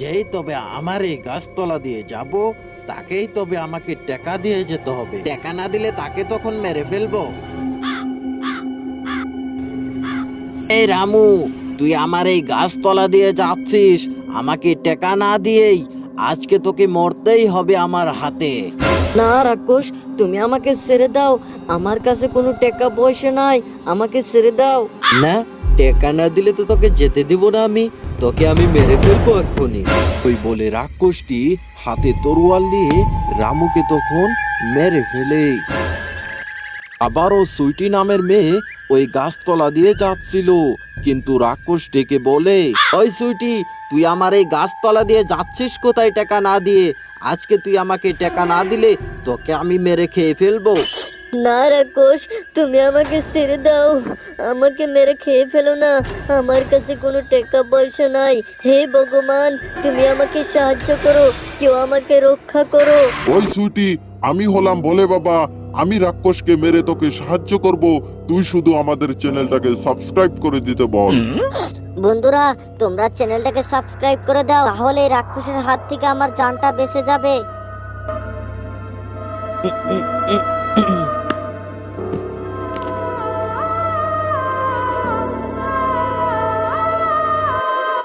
যেই তবে আমার এই গাছতলা দিয়ে যাব তাকেই তবে আমাকে টাকা দিয়ে যেতে হবে। টাকা না দিলে তাকে তখন মেরে ফেলব। এই রামু তুই আমার এই গাছতলা দিয়ে যাচ্ছিস আমাকে টাকা না দিয়েই আজকে তোকে মরতেই হবে আমার হাতে। না রাক্ষস তুমি আমাকে ছেড়ে দাও। আমার কাছে কোনো টাকা পয়সা নাই আমাকে ছেড়ে দাও। না? টেকা না দিলে তো তোকে যেতে দিব না আমি। তোকে আমি মেরে ফেলব এক্ষুনি। ওই বলে রাক্ষসটি হাতে তরোয়াল নিয়ে রামুকে তখন মেরে ফেলে আবারও সুইটি নামের মেয়ে ওই গাছতলা দিয়ে যাচ্ছিল, কিন্তু রাক্ষস ডেকে বলে, ওই সুইটি, তুই আমার এই গাছতলা দিয়ে যাচ্ছিস কোথায় টাকা না দিয়ে? আজকে তুই আমাকে টাকা না দিলে তোকে আমি মেরে খেয়ে ফেলব। না রাক্ষস তুমি আমাকে ছেড়ে দাও। আমাকে মেরে খেয়ে ফেলো না। আমার কাছে কোনো টাকা পয়সা নাই। হে ভগবান তুমি আমাকে সাহায্য করো। কেউ আমাকে রক্ষা করো। ওই সুইটি আমি হলাম বলে বাবা। আমি রাক্ষসকে মেরে তোকে সাহায্য করব। তুই শুধু আমাদের চ্যানেলটাকে সাবস্ক্রাইব করে দিতে বল। বন্ধুরা তোমরা চ্যানেলটাকে সাবস্ক্রাইব করে দাও। তাহলে রাক্ষসের হাত থেকে আমার জানটা বেঁচে যাবে।